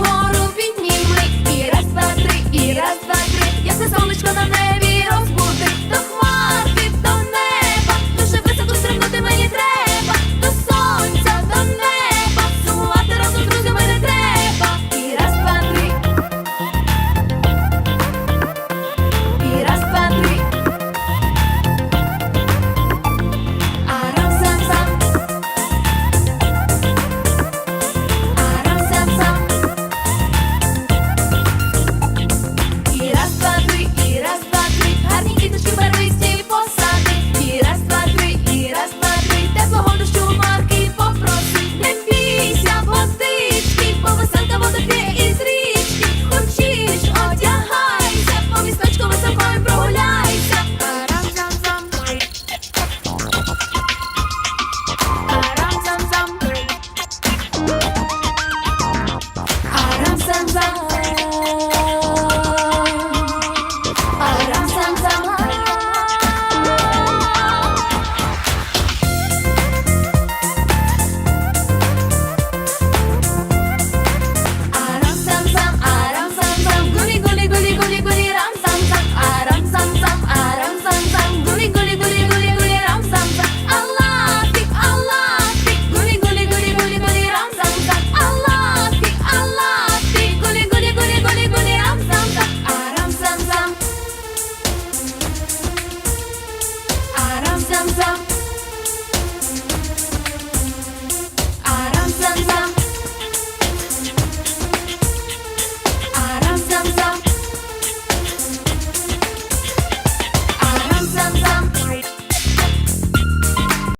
вгору підніми, і раз, два, три, і раз, два, три, я ясне сонечко на небі. 쌈쌈